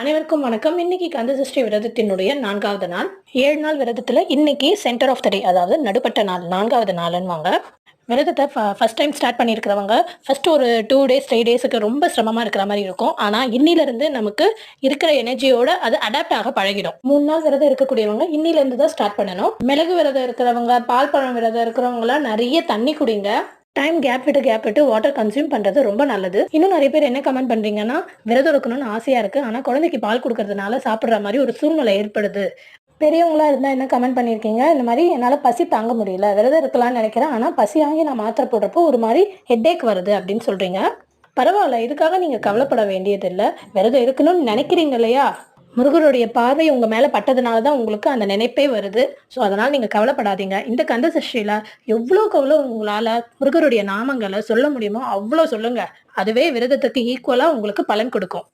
அனைவருக்கும் வணக்கம். இன்னைக்கு கந்த சஷ்டி விரதத்தினுடைய நான்காவது நாள். ஏழு நாள் விரதத்துல இன்னைக்கு சென்டர் ஆஃப் த டே அதாவது நடுப்பட்ட நாள் நான்காவது நாள்னுவாங்க விரதத்தை ஃபஸ்ட் டைம் ஸ்டார்ட் பண்ணியிருக்கிறவங்க ஃபர்ஸ்ட் ஒரு டூ டேஸ் த்ரீ டேஸுக்கு ரொம்ப சிரமமாக இருக்கிற மாதிரி இருக்கும். ஆனால் இன்னிலேருந்து நமக்கு இருக்கிற எனர்ஜியோட அது அடாப்ட் ஆக பழகிடும். மூணு நாள் விரதம் இருக்கக்கூடியவங்க இன்னிலேருந்து தான் ஸ்டார்ட் பண்ணணும். மிளகு விரதம் இருக்கிறவங்க பால் பழம் விரதம் இருக்கிறவங்களாம் நிறைய தண்ணி குடிங்க. டைம் கேப் விட்டு கேப் விட்டு வாட்டர் கன்சியூம் பண்றது ரொம்ப நல்லது. இன்னும் நிறைய பேர் என்ன கமெண்ட் பண்றீங்கன்னா விரதம் இருக்கணும்னு ஆசையா இருக்கு. ஆனா குழந்தைக்கு பால் கொடுக்கறதுனால சாப்பிடுற மாதிரி ஒரு சூழ்நிலை ஏற்படுது. பெரியவங்களா இருந்தா என்ன கமெண்ட் பண்ணியிருக்கீங்க இந்த மாதிரி என்னால பசி தாங்க முடியல. விரதம் இருக்கலாம்னு நினைக்கிறேன். ஆனா பசி வாங்கி நான் மாத்திரை போடுறப்போ ஒரு மாதிரி ஹெட்டேக் வருது அப்படின்னு சொல்றீங்க. பரவாயில்ல. இதுக்காக நீங்க கவலைப்பட வேண்டியதில்லை. விரதம் இருக்கணும்னு நினைக்கிறீங்க இல்லையா? முருகருடைய பார்வை உங்கள் மேலே பட்டதுனால தான் உங்களுக்கு அந்த நினைப்பே வருது. ஸோ அதனால் நீங்கள் கவலைப்படாதீங்க. இந்த கந்த சஷ்டியில் எவ்வளோக்கு எவ்வளோ உங்களால் முருகருடைய நாமங்களை சொல்ல முடியுமோ அவ்வளோ சொல்லுங்கள் அதுவே விரதத்துக்கு ஈக்குவலாக உங்களுக்கு பலன் கொடுக்கும்.